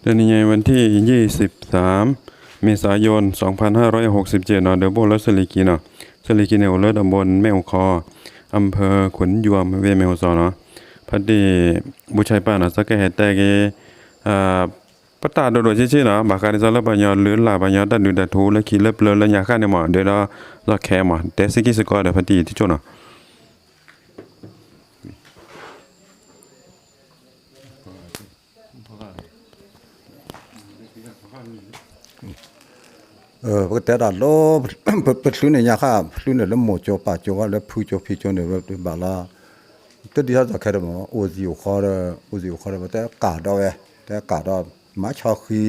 เดือนนี้วันที่ 23 เมษายน 2567นาะเดยวโบลสลิกีเนาะสลิกีเนวเลตำบลแมวคออำเภอขุนยวมเวเมวซอเนาะพอดีบุชัยป้านะสักแกแต่กอ่าปะตาโดดๆชิๆเนาะบากาดิซาลบัญญาหรือลาบัญญาดัดดูดัดทูและขีเล็บเลอและยาค่าเนี่ยหมอเดี๋ยวเราเราแค่หมอเดซิกิสกอร์เดพอดีที่โจเนาะ เออปกติดัดโลเปิดเปิดลุ้นเนี่ยค่ะลุ้นเนี่ยแล้วหมดจอป่าจอว่าแล้วผู้จอพี่จอเนี่ยแบบบาลาตัวดีจะแค่เดิมโอซิโอคอร์โอซิโอคอร์แต่กาดเอาเอแต่กาดเอามาชอคี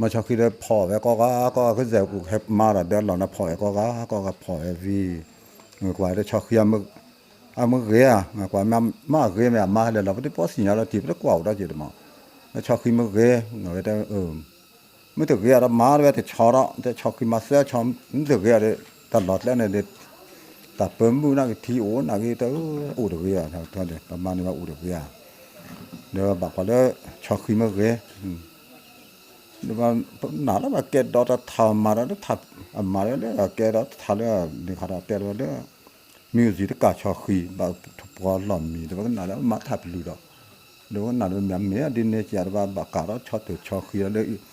มาชอคีได้พอแล้ก็ก็ก็คือจะกูแฮปมาละเดี๋ยวเรานะพอก็ก็ก็ก็พอเอวีเมื่อกว่าได้ชอคีมึกอะมึกเรียเมื่อกว่ามามาเรียแม่มาเลยเราไม่ได้พอสิญญาเราทีแล้วกว่าได้จิตมั้งแล้วชอคีมึกเรียเงาได้เออ ไม่ถึงเรียร์มาเลยแต่ชอระแต่ชอกิมาเสียชอมไม่ถึงเรียร์ตลอดแล้วเนี่ยเด็ดแต่เปิ่มบุนักที่โอ้นักที่ตัวอุดเรียร์ทั้งทั้งเด็ดประมาณนี้ว่าอุดเรียร์เดี๋ยวบอกว่าเลยชอกิมาเรียเดี๋ยวมันหนาแล้วมาเกิดดอททำมาแล้วทำมาแล้วเนี่ยเกิดดอททำแล้วนี่ขาดแต่แล้วเนี่ยมิวสิกกาชอคีแบบทุกปอหล่อมมีเดี๋ยวมันหนาแล้วมาทับลูดอกเดี๋ยวมันหนาแล้วมีเมียดินเนี่ยจะว่าบักการชอตัวชอคีแล้ว มาจากเราว่ามีอาภาษาโดดคิดแล้ว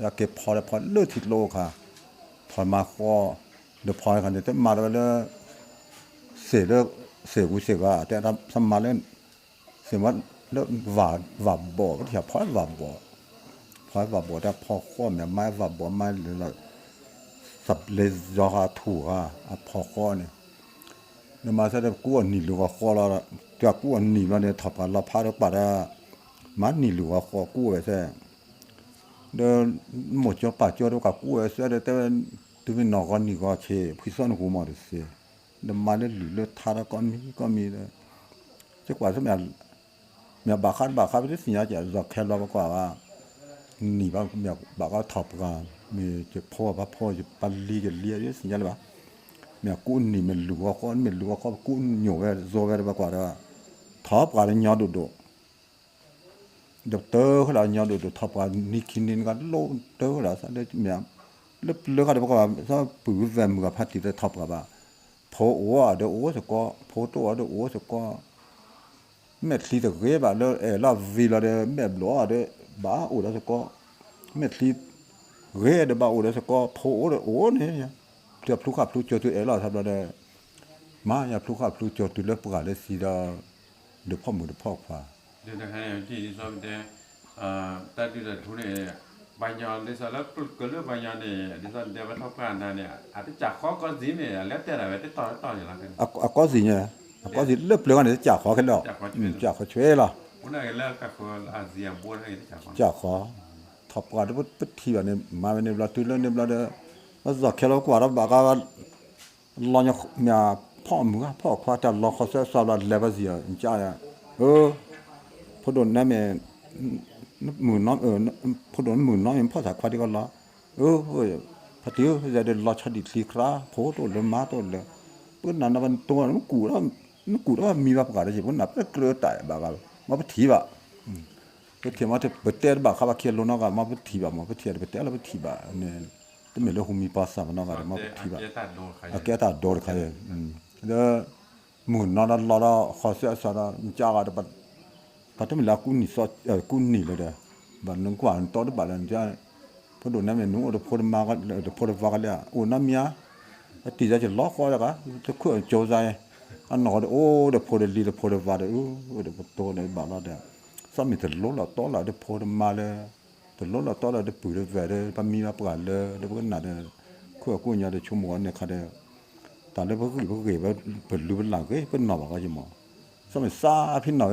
เราเก็บาข้าอย่าถ้าบาข้าบัดสิญญาจะเล่นในคันเนี่ยมาถบกันยาข้าเลยไปถือขู่แล้วเก็บพอแล้วพอเลือดติดโลค่ะพอมาข้อเดี๋ยวพอกันเดี๋ยวจะมาแล้วเลือเสียเลือเสียกูเสียว่าแต่ทำสมาเล่นเสียว่าเลือหวาหวาบ่ก็ที่พอหวาบ่พอหวาบ่แต่พอข้อเนี่ยไม้หวาบ่ไม้หรือเราสับเลยยอถูกอะพอข้อเนี่ยเนี่ยมาซะได้กูอันนี้หรือว่าข้อเราจะกูอันนี้มาเนี่ยทับกันเราพาเราปัดอะมันนี่หรือว่าข้อกูไปแท้เดินหมดจอป่าจอดกับกูเสียแต่ตัวเป็นนอกกันนี่ก็เชพิษนหูมาดิเสียเดินมาเล่นหรือเลือดทารก็มีก็มีเลยจะกว่าสมัยเมียบาคันบาคันไปที่สิญญาจะ จะแค่เรากว่าว่านี่บ้างเมียบาก็ถอบกันมีจะพ่อพระพ่อจะปัลลีจะเลียที่สิญญาเลยปะเมียกุ้นนี่มันหลัวก้อนมันหลัวก้อนกุ้นหยวกโซกันมากกว่าแล้วถอบกันยอ ดดุดอกเตอร์เขาเรายอดดูทับกันนี่คินินกันโลเตอร์เราซะได้เมียเลือกเลือกอะไรบอกว่าซะปื้อแวมกับพัดติดทับกับว่าพอโอ้เดี๋ยวโอ้สก็พอตัวเดี๋ยวโอ้สก็เม็ดลีตะเกบะแล้วเออลาวีลาเดเม็ดล้อเดบ้าอ้แล้วสก็เม็ดลีเรเดบ้าอ้แล้วสก็พอโอ้โอ้เนี่ยเดี๋ยวพลุกขับพลุกเจอตัวเอล่ะทับเราเดมาอย่าพลุกขับพลุกเจอตัวเลือกประกาศได้สีดาเดี๋ยวพ่อมือเดี๋ยวพ่อฟ้าเดี๋ยวนะครับที่สอบเดอ่าตัดดูดัดทุเรบัญญัติเลยสแล้วก็เราเดี๋ยวมาทำการนะเนี่ยอาจจะจากข้อเนี่ยวแต่ละเวทต่อต่ออย่า งไรกันอะอะก็สิเนี่ยอะก็สิเลือกเปลือกอันนี้จากขอขึ้นแล้วจากขอช่วยอืมจากขอช่วยล่ะวันนั้นเลิกกับคนอาเซียนบัวให้จากข้อจากขอทับกว่าที่พุทธีว่าเนี่ยมาในเวลาตุลในเวลาเด้อว่าจะแค่เรากว่าเราบอกว่าลองเนี่ยมีพ่อมึงพ่อควาแต่ลองเขาเสียสลัดเลเวลเสียจ้าเนี่ยเออ พอโดนนั่นแม่หมื่นน้องเออพอโดนหมื่นน้องยังพ่อสักควาที่ก็ละเออเออพอดีจะได้รอชดิสีคราโพตัวเลยมาตัวเลยเพื่อนนั้นมันตัวมันกูแล้วมันกูแล้วมีแบบกันใช่เพื่อนนับเกลือตายบากมาไปถีบอะเพื่อเทียมมาจะเปิดเตะบากเขาว่าเคียนลงนอกมาไปถีบอะมาไปเทียนไปเตะแล้วไปถีบอะเนี่ยแต่ไม่รู้คงมีภาษามันนอกมาไปถีบอะเจตัดโดนใครอาแกตาโดนใครอืมแล้วหมุนนอนรอรอขอเสียสารจ้าก็บัดปัต ပတ်တမလာကူနီဆော့ကူနီလေတဲ့ဘာလုံးကွာတော့ဘာလန်ကြဖို့တော့နာမည်နူတော့ဖို့မာကဖို့ဗာကလာဦးနာမယာအတီစားချလောက်ခေါ်ရကတခုကြောစားအနော်တော့အိုးတော့ဖို့လီတော့ဖို့ဗာတော့ဦးတော့နေဘာလာတဲ့စမီတလောလာတော့လာတဲ့ဖို့မာလေတလောလာတော့လာတဲ့ပူရဗရဲပမီမပကလေတော့ကနာတဲ့ခုကကိုညာတဲ့ချုံမောနေခတဲ့တာလည်းဘုကဘုကေဘလူဘလာကေပနာဘာကကြမစမစာအဖိနော်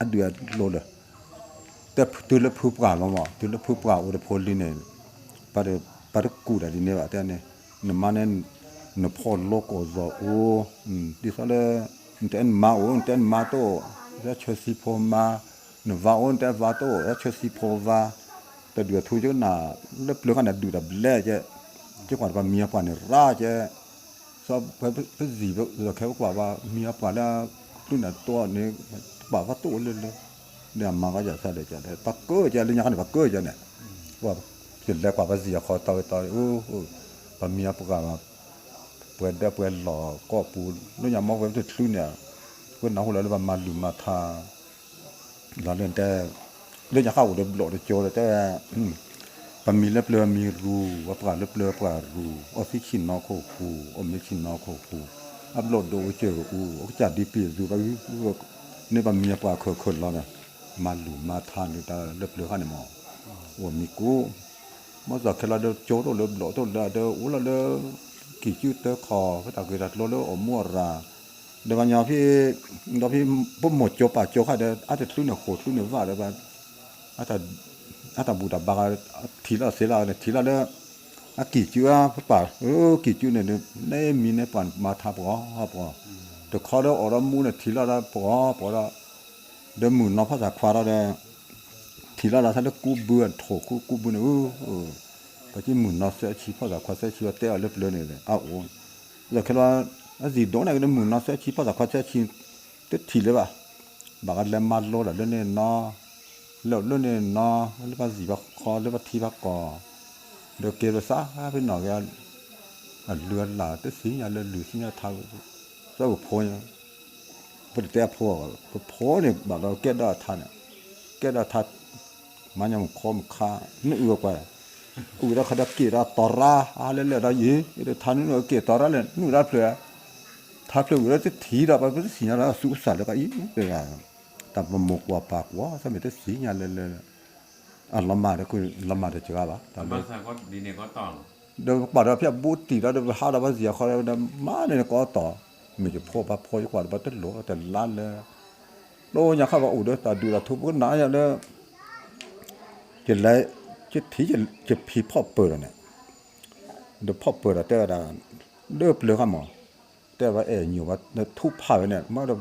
lo ga phu pa ri phu pa ga pha sa khwa pha sa khwa ga ba ku wa ku mi ku pa ra sa mi de kre de ta da de lo de to le ta to le sa ma nya ko lo la da ka na le nya ka ba sa pa ne an du e an du e lo le แต่ตัวละผู้ปรามาบ่ตัวละผู้ปราอเดโพลิเนี่ยปะเดปะเดกูดาดิเนี่ยว่าแต่เนี่ยนมาเนี่ยนพอโลกโอซอโออืมดิซะเลยแต่นมาโอแต่นมาโตแล้วเชสิพอมานวาโอแต่วาโตแล้วเชสิพอวาแต่เดือทูจน่ะเล็บเลือกันน่ะดูดับแลเจจังหวัดว่าเมียปานเนี่ยราเจซอเพิ่นเพิ่นสิบ่แค่ว่าว่าเมียปานแล้วรุ่นน่ะตัวนี้บ่ว่าตัวเนี่ย มาก็จะใส่เลยจ้ะแต่ปักเกอร์จะเรื่องยังไงปักเกอร์จะเนี่ยว่าเห็นแล้วกว่าภาษีขอต่อยต่อยโอ้โหปมีปกมาเปิดได้เปิดหล่อก็ปูแล้วยังมองไว้จะทลุเนี่ยก็น้องเราเลยมาลุมาทาเราเล่นแต่เรื่องยังเข้าเดือดหล่อเดือดโจเลยแต่ปมีเล็บเรือมีรูว่าปลาเล็บเรือปลารูออสิชินนอโคคูอมชินนอโคคูอัพโหลดโดูเจออูก็จะดีปีดูไป นี่ปมีปลาเคยๆแล้วเนี่ยมาหลุมมาทานอยู่ตาเล็บเลือขันมอว่ามีกูมาจากแค่เราเดโจโรเล็บหล่อตัวเดออุละเดอกี่จิ้วเตอคอก็ตากิรัดโลเลออมัวราเดี๋ยววันยาพี่เราพี่ปุ่มหมดโจป่าโจค่ะเดอาจจะทุ่นเนี่ยโคทุ่นเนี่ยว่าเดี๋ยววันอาจจะอาจจะบูดาบาทีละเสละเนี่ยทีละเด้ออากี่จิ้วอะป่าเออกี่จิ้วเนี่ยเนี่ยมีเนี่ยปั่นมาทับก็ฮับก็ เดี๋ยวเขาเดออรามูเนี่ยทีละละปอปอละเดมือนอภาษาควาเราเดทีละเราท่านกูเบื่อโถกูกูเบื่อเออเออก็ที่มือนอเสียชีภาษาควาเสียชีว่าเตะเล็บเลยเนี่ยอ้าวแล้วแค่ว่าอะสิโดนอะไรก็มือนอเสียชีภาษาควาเสียชีเตทีเลยป่ะบางอันมาโลละเล่นเนี่ยนอแล้วเล่นเนี่ยนอแล้วว่าสิบักคอแล้วว่าทีบักกอเดี๋ยวเกลซะเป็นหน่อยกันเรือหลาเตสิญาเรือหรือสิญาทา แล้วโพนพุทธเจ้าพวกโพนี่บัดเราเกดาทันเกดาทันมันยังคมค่าไม่เอือกว่าอุระขดักกีราตอราอะไรเลยเรายีเดทันนี่นเกตอราเลยนู่นรับเลยทับเลยอุระจะถีเราไปเป็นสีเราสุสัตแล้วก็อีกเป็นอะไรตามมุกว่าปากว่าสมัยที่สีเนี่ยเลยเลยอะลำมาเด็กคุณละมาเด็กจ้าปะตามนั้นก็ดีเนี่ยก็ต่อเดี๋ยวปัดเราพี่บบูตีแล้วเดี๋ยวหาเราไปเสียเขาแล้วมาเนี่ยก็ต่อ มีจะพ่อปะพ่อกว่าบัตรหลวแต่ล้านเลยโลอยากเข้าว่าอุดแต่ดูแลทุบก็หนาอย่างเลยจะไรจะทีจะจะพีพ่อเปิดเนี่ยเดี๋ยวพ่อเปิดแต่ละเลิกเลยครับหมอแต่ว่าเอ๋อยู่ว่าทุบผ่าเนี่ยมาเรา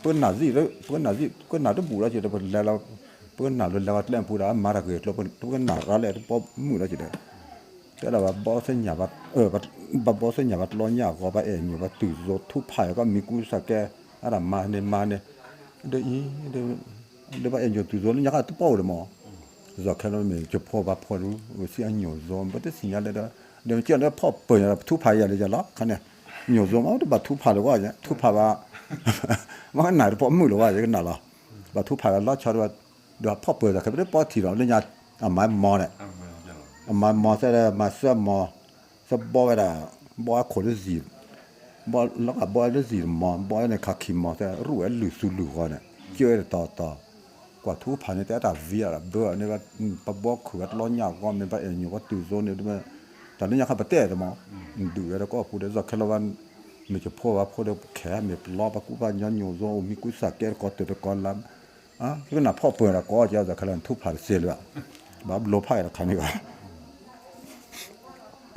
เปิ้นหนาสิแล้วเปิ้นหนาสิก็หนาต้องบูแล้วจะได้แล้วเราเปิ้นหนาแล้วแล้วปูดามาระเกิดเราเปิ้นเปิ้นหนาแล้วพอมือแล้วจะได้แต่เราว่าบอสเออบัดบัดบอสญาบัดร้อนยว่าเออว่า babbo so nya batlo nya go ba e nyu ba tu zo thu pha ga mi ku sa ke ara ma ne ma ne de i de de ba e nyu tu zo nya ga tu pa o le mo zo ka no me jo pho ba pho ru o si a nyu zo ba de si nya le da de ji na pho po ya tu pha ya le ja la ka ne nyu zo ma de ba tu pha le wa ja tu pha ba ma na de po mu le wa ja na la ba tu pha la la cha de ba de pho po da ka de po ti ro le nya a ma mo ne a ma mo sa de ma sa mo เลยจะล็อกเนี่ยนูซอมเอาแต่บัดทุบไผ่เลยว่าเนี่ยทุบไผ่ว่ามันไหนพอยละบอกชอว่าเดี๋ยวพอเปิดแล้วครับอทีเราเนี่ยอะไม้มอเนี่ยอ้าวไม่ใช่หรอมามาใส่ละมาบอยละบอยขนสีบอยแล้วก็บอยละสีมาบอยในคาคิมาแต่รู้ว่าหรือสุลุกันเนี่ยเจอต่อต่อกว่าทุพันเนี่ยแต่ตาเวียละเบื่อเนี่ยก็ปะบอกขวดร้อนยากก็มันไปเองอยู่ว่าตื่นโซนเนี่ยด้วยแต่นี่ยังขับเตะแต่มาดูแล้วก็พูดได้สักแค่ละวันมีจะพ่อว่าพ่อเด็กแขนมีล้อปะกูว่าย้อนอยู่โซมีกุสักแกก็เตะก่อนลำอะก็น่ะพ่อเปิดละก็จะจะขลันทุกพันเสียเลยแบบโลภะละคันนี้ก็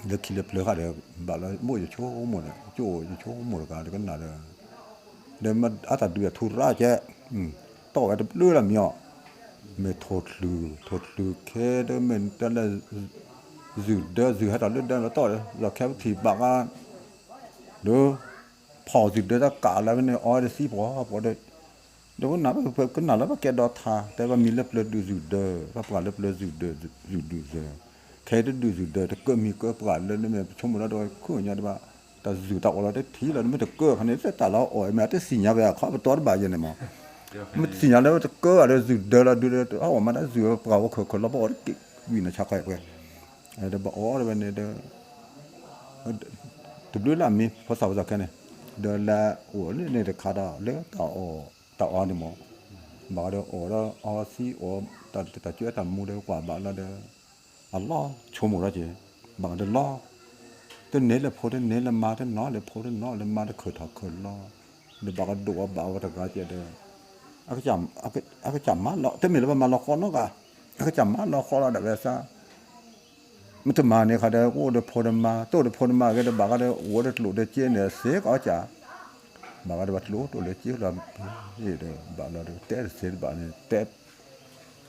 le kile ple ga de ba la mo yo cho mo ne cho yo cho mo ga de na de de ma ata du ya thu ra che hm to ga de ple la myo me thot lu thot lu ke de men ta la zu de zu ha da le de la to la ke thi ba ga do pho zu de da ka la ne o de si bo bo de de na ba ko na la ba ke do tha te ba mi le ple du zu de ba pa le ple zu de zu du de แค่ดูดูเดอก็มีก็ปราดเลยเล้วโดยคู่เนี่ยว่าแต่อยู่ตะเราได้ทีแล้วไม่ได้เกิดคัน นี้แต่เราอ่อยแม้แต่สิ่งอย่างแบบเขาไปตัวบาดเนี่ยมั้งมันสิญาแล้วจะเกิดอะไรสิเดละดูเลยเอามาได้สิเปล่าว่าเขาคนละบอกกิวินาชักไปไปเดี๋ยวบอกอ๋อเดี๋ยวเนี่ยเดี๋ยวตุบล้ละมีภาษาภาษาแค่เนี่ยเอัลลอฮ์ชมูละเจบางเดลอตเนลพอนเนลมาตนอเลพอดนนอเลมาตเขิดทักเขิดลอเดบักดัวบาวตะกาเจเดออากจำอากอากจำมาลอเตมีเลมาลอคอนอกะอากจำมาลอคอลอดับเวซะมันจะมาเนี่ยค่ะเดี๋โอ้เดี๋ยพพอนมาโตัเดี๋ยพพอนมาก็เดี๋ยวบักเดี๋ยโอ้เดี๋หลุดเดี๋ยเจเนี่ยเสกเอาจ้าบักเดี๋ยวบัดหลุดเดี๋ยวเจเราเดี๋ยวบักเราเดี๋ยวเตะเสกบักเนี่ยเตะ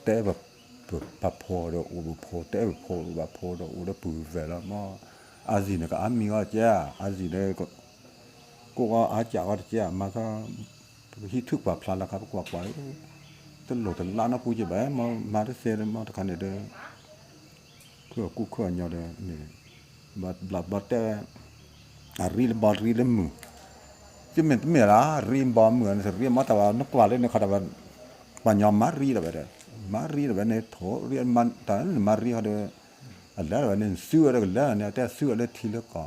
เตะแบบ ပါပေါ်တော့ဦးလူပေါ်တဲ့ပေါ်လူပါပေါ်တော့ဦးလူပူဖဲလာမအာဇီနကအမီကကြာအာဇီနဲ့ကိုကအားကြာတော့ကြာမသာဟိထုကပါဖလာလာကကွာကွာတလို့တလာနာပူကြပဲမမတဆယ်မတခနဲ့တဲ့ကိုကုခွညော်တဲ့နေဘတ်ဘလဘတ်တဲ့အရီလဘတ်ရီလမှုကျမင်းတမရရင်ဘာမှန်စရီမတဘာနကွာလေးနခတာဘာပညာမရီရပါတယ် ไปเนี่ยโถเรียนมันแต่มารีเขาเด้อ Allah wa nen su ra la ne ta su la thi le ka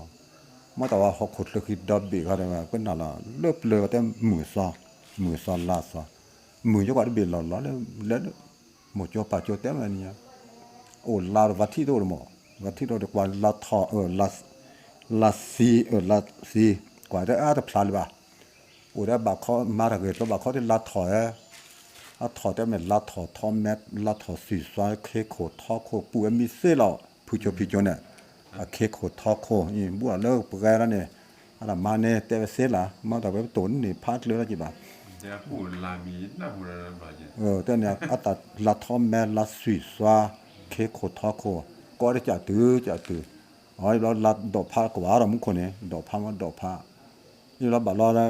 ma ta wa ho khot le ki dab bi ga ma ko na la le ple ta mu sa mu sa la sa mu yo ga bi la la le le mo cho pa cho te ma ni o la va thi do mo va thi do de kwa la tha e la la si e la si kwa da a ta pla ba o da ba kho ma ra ge to ba kho de la tha e ลาถอดแม่，他的们拉他他们拉他水酸开口他口不没事了，不叫不叫呢，啊开口他口，因不了不该了呢，啊那妈呢，แต่เนี่ยแต่เวเซ่ละมาแต่แบบตุนนี่พัดเลยละจีบ้างเออแต่เนี่ยอาตัดละทอมแม่ลาสียสวนเคโคทอโคก็ได้จะตื้อจะตื้ออ๋อเราลาดอกผ้ากว่าเรามุขคนเนี่ยดอกผ้ามัดอกผ้านี่เราบัเรอแล้ว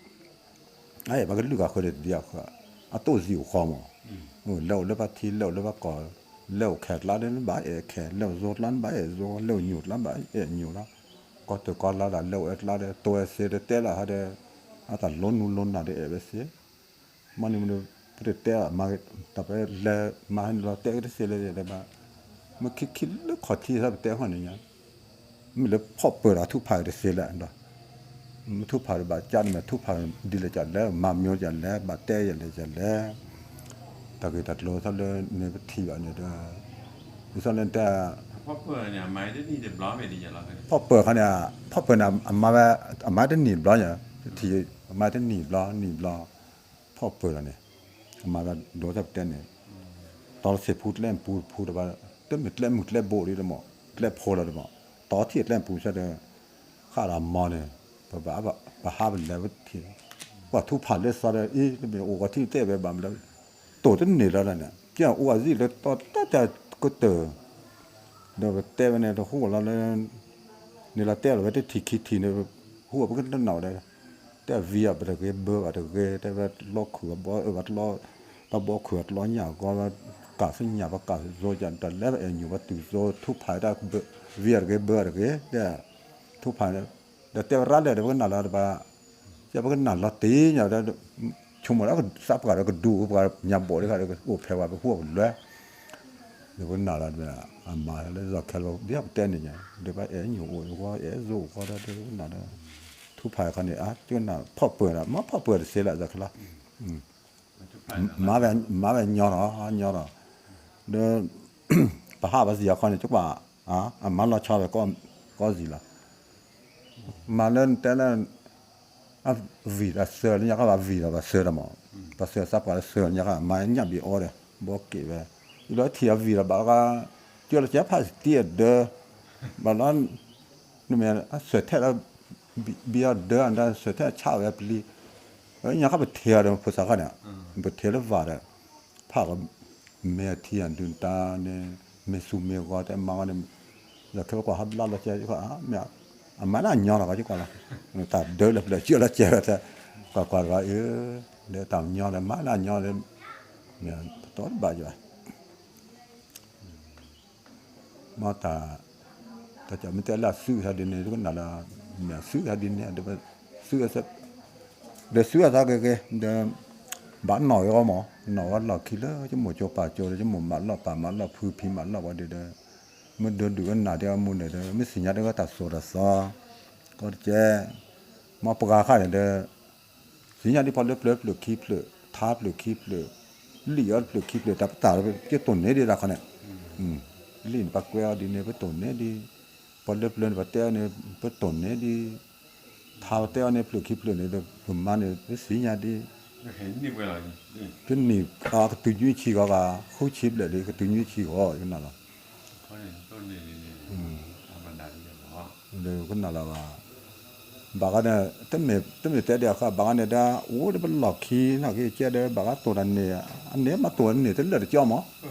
哎，把个路家开的比较快，啊，都是有花嘛。嗯，老老把天老老把搞，老开拉的把也开，老做拉把也做，老牛拉把也牛啦。搞都搞拉的，老也拉的，多也些的，带了还的，啊，他轮轮轮那的也不些。嘛，你们不带嘛？特别来嘛，你老带个些了的嘛，嘛，去去老考题啥不带好呢呀？没得跑步啦，土跑的些了，喏。 ทุพาบาจันมาทุพาดิเลจันแล้วมามียวจันแล้วบาเตยันเลยจันแล้วตะกี้ตัดโลทั้งเลยในพิธีอันนี้ด้วยดิฉันนั่นแต่พ่อเปิดเนี่ยไม้ได้นี่เด็บล้อไม่ดีอย่างไรพ่อเปิดเขาเนี่ยพ่อเปิดเนี่ยมาว่ามาได้หนีบล้อนอย่างทีมาได้หนีบล้อหนีบล้อพ่อเปิดเนี่ยอามาว่าโดนจับเต้นเนี่ยตอนเสียพูดเล่นพูดพูดว่าเต้นหมุดเล่นหมุดเล่นโบดีละหมอเล่นโพละหมอต่อเทียดเล่นพูดใช่เด้ข้ารำมอเนี่ย แบบแบบแบบหาเป็นแล้วทีว่าทุกผ่านเล่นซะเลยอีนี่เป็นโอ้ก็ที่เต้ไปบ้ามแล้วโตจนเหนื่แล้วเนี่ยเจ้าอ้วนสิเลยตอนตั้งแต่ก็เตอเดี๋ยวเต้ไปเนี่ยหัวเราเลยนี่เราเต้เราไปได้ทีคิดทีเนี่ยหัวมันก็ต้องหนาวได้แต่เวียบแต่เกเบอร์แต่เกแต่ว่าล้อขวบบ่เออว่าล้อตะบ่ขวดล้อหยาก็ว่ากะสิหยาบกะโซจันแต่แล้วเองอยู่ว่าตุโซทุกภายได้เวียเกเบอร์เกแต่ทุ กภายแต่แต่รัดเลยก็น่าละบ่จะบ่น่าละตีหยาได้ชมแล้วก็ซับก็ก็ดูก็หยาบ่ได้ก็โอ้แพ้ว่าพวกเลยเดี๋ยวน่าละบ่อามาแล้วจะแค่เราเดี๋ยวเต้นเนี่ยเดี๋ยวไปเอ็นอ ยู่โอ้ว่าเอ็นโซก็ได้น่าละทุพายคันนี้อะจุนน่ะพ่อเปิดอะมาพ่อเปิดเสียละจักละอืมมาแบบมาแบบยอเนาะยอเนาะเด้อปะหาบะสิยาคันนี้จุกว่าอะอะมาละชอบก็ก็สิละมาเล่นแต่ละอะวีละเสือเนี่ยก็ว่าวีละว่าเสือละมั้งปะเสือซับก็เสือเนี่ยก็มาเนี่ยบีออเด้บ่เก็บไว้อีแล้วเทียวีละบาก็เจอละจะพาเตียเด้อบานั้นนี่แม่เสือแท้แล้ว bia de anda sete chawe pli เอ้ยยังก็ไปเทียร์ภาษากันเนี่ยไปเทียร์แล้วว่าเนี่ยภาคเมียเทียนดุนตาเนี่ยเมซูเมียก็แต่มาเนี่ยแล้วเขาก็ฮับลาละเจ้าก็อะเมียอะมันน่ะญาละก็ก็ละตาเดินแล้วเชื่อละเจ้าแต่ก็ก็ว่าเออเดี๋ยวตามญาละมันน่ะญาละเนี่ยตัวบ้าจ้ะมาตา ta cha mi ta la su ha de ne ko na la na su ha de ne de su sa de su sa ke ke de ba no yo mo no wa la ki la chứ mo cho pa cho chứ mo ma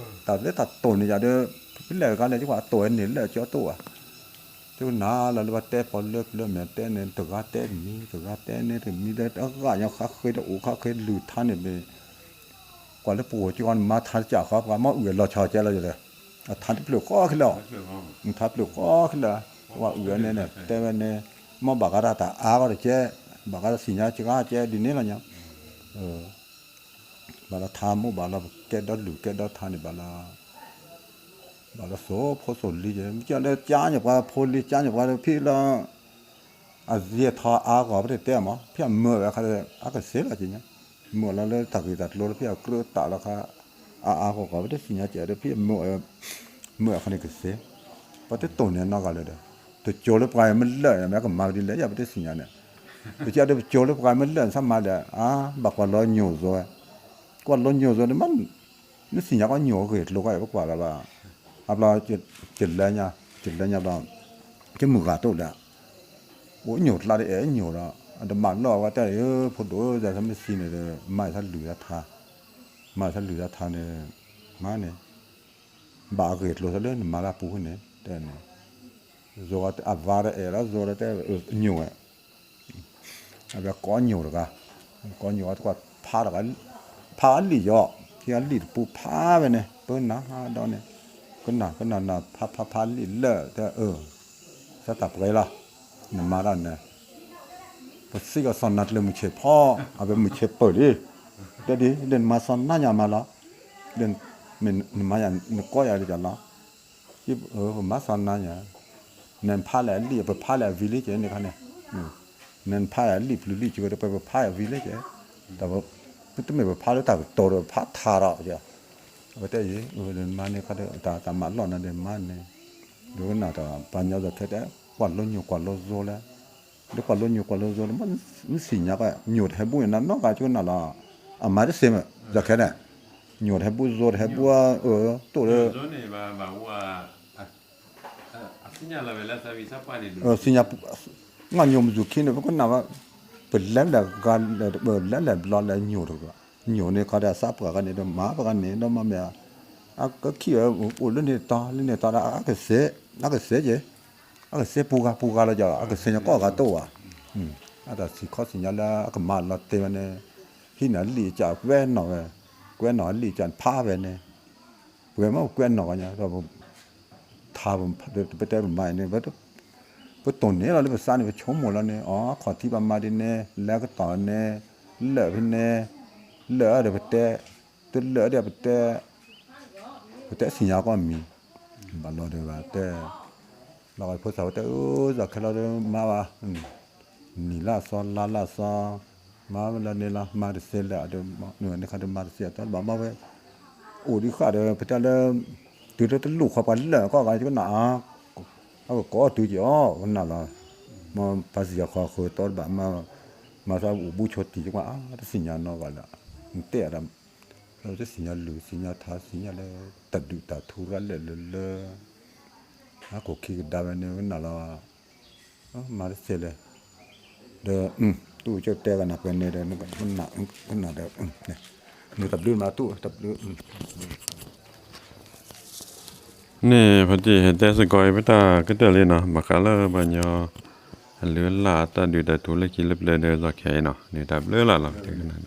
la pa ma la phu phi ma la wa de de mi de du na de mu ne de mi si nya de ta so da sa ko che ma pa ga kha de si nya di pa le ple ple ki ple tha ple ki ple li yo ple ki ple ta ta ke ton ne de la kha ne mm lin pa kwe di ne pe ton ne di พอเล็บเล่นว่าเต้เนี่ยเปิดต้นเนี่ย ดีเท้าเต้เนี่ยปลุกขี้ปลุกเนี่ยผมมาเนี่ยเป็นสีญาดี เห็นนี่เวลานี่ เป็นนี่อ่ากระตุ้นยุ้ยชีก็ว่าคู่ชิบเลยดิกระตุ้นยุ้ยชีก็อยู่นั่นแหละ เขาเนี่ยต้นนี่นี่ธรรมดาที่เหรอ เลยก็นั่นแหละว่าบางเนี่ยตั้งแต่ตั้งแต่แต่เดียวครับบางเนี่ยได้โอ้ได้เป็นหลอกขี้นะก็เจ้าได้บางตัวนั้นเนี่ยอันนี้มาตัวนี้ตั้งแต่เจ้าหมอแต่ได้ตัดตัวนี่จะได้เป็นแหล่กันเลยที่ว่าตัวนี้แหละเจ้าตัว tu na la la te po le le me te ne to ga te mi to ga te ne te อาอาก็ก็ไม่ได้สิญาเจอพี่เมื่อเมื่อคนนี้ก็เสียพอที่ตุนเนี่ยนอกกันเลยเด้อตัวโจลปลายมันเลื่อนแม่ก็มาดีเลยอย่าไปได้สิญาเนี่ยตัวเจ้าโจลปลายมันเลื่อนซ้ำมาเด้ออ่าบอกว่าล้อหนูด้วยกว่าล้อหนูด้วยนี่มันนี่สิญาก็หนูเกิดลูกอะไอ้กว่าละละอับราจิตจิตแล้วเนี่ยจิตแล้วเนี่ยบ้างจะมือกาตุละโอ้หนูละได้เอ๋หนูละอันเดมันรอว่าแต่เออพอดูจะทำให้สิเนี่ยไม่ทันหรือท่า mà lo qua tại phụ đồ giờ thằng xin này mai thằng lừa tha mai thằng lừa tha này mà này bà gửi lo thằng lên mà là phụ này thế này rồi à vả đấy là rồi đấy nhiều ấy à bé có nhiều rồi cả có nhiều quá phá được cái phá lý do thì lý phụ phá về này bữa nào đó này ก็น่ะก็น่ะน่ะพับพับพันลิเลอแต่เออสตับไว้ละนี่มาแล้ တဒီဒန်မဆန်နာညာမလာဒန်မင်းမယာနကောရရကြလားဒီမဆန်နာညာနန်ဖာလာလီပဖာလာဗီလေးကျနေခနဲ့နန်ဖာလာလီပလူလီကျတော့ပဖာလာဗီလေးကျတော့တမေပဖာလာတာတော်တော်ဖာထားတော့ကြာဘတဲ့ရေဒန်မနေခတဲ့တာတာမလောနဲ့ဒန်မနေဒုနာတာပညာဇထတဲ့ကွာလုံးညကွာလုံးဇောလဲဒီကွာလုံးညကွာလုံးဇောလဲမစညာကညို့ထဲဘူးနော်ကကျွန်းနာလား 嘛的什么？这看呢，牛还不弱，还不啊，呃，多了。呃，新加坡，我牛不就看了，不过那个不冷了，干了不冷了，拉了牛了个，牛呢，看到啥不干呢？都马不干呢？那么咩？啊，个企业我那呢打，那呢打了啊个蛇，那个蛇子，那个蛇扑个扑个了就，那个蛇呢搞个多啊，嗯，啊，但是靠新加坡个马拉对吧呢？Khi nữa có nào mà bật lén là gan là bật lén là lo là nhiều rồi nhiều này có đã sắp cái này đó má cái này đó mà mẹ à cái kia ở lên này to lên này to là à cái xe à cái xe chứ à cái xe buga buga là giờ à cái xe nó có cái tổ à ừ à đó chỉ có xin là cái mà là tiền này khi nào lì chả quen nó về quen nó lì chả phá về này quen mà quen nó nhá rồi thà ผมไปแต่ผมไม่เนี่ยว่าว่าตนนี้เราเลยภาษาเนี่ยชมหมดแล้วเนี่ยอ๋อขอที่ประมาณนี้แล้วก็ต่อเนี่ยเหลือพี่เนี่ย lỡ được bật tê tôi lỡ được bật tê bật tê xin nhau con mi bà lo được bà tê lo cái phô sáu tê ô giờ cái lo được mà bà nì la so la la so mà là nè la mà được xe lỡ được nửa này khai được mà được xe tao bảo mà vậy ủa đi khai được bật tê là từ đó tới lục khai bà lỡ có cái cái nọ có có từ gì ó cái nào là mà bà gì khó khơi tao bà mà mà sao ủ bu chốt thì chứ mà nó xin nhau nó gọi là เตะรำเราจะสิญญาหรือสิญญาทาสิญญาเลยตัดดูตั ตู้เจ้าแต่กันหนักเป็นเนี่ยเด้อมันหนักมันหนักเด้อเนี่ยนูตับลื่นมาตู้ตับลื่นนี่พอดีเห็นแต่สกอยไปตาก็เตเลยเนาะบักกะเลอบัญญอเหลือลาตาดูแต่ทุเลกินเล็บเลยเด้อละแค่เนาะนี่ดับเลือละละถึงขนาด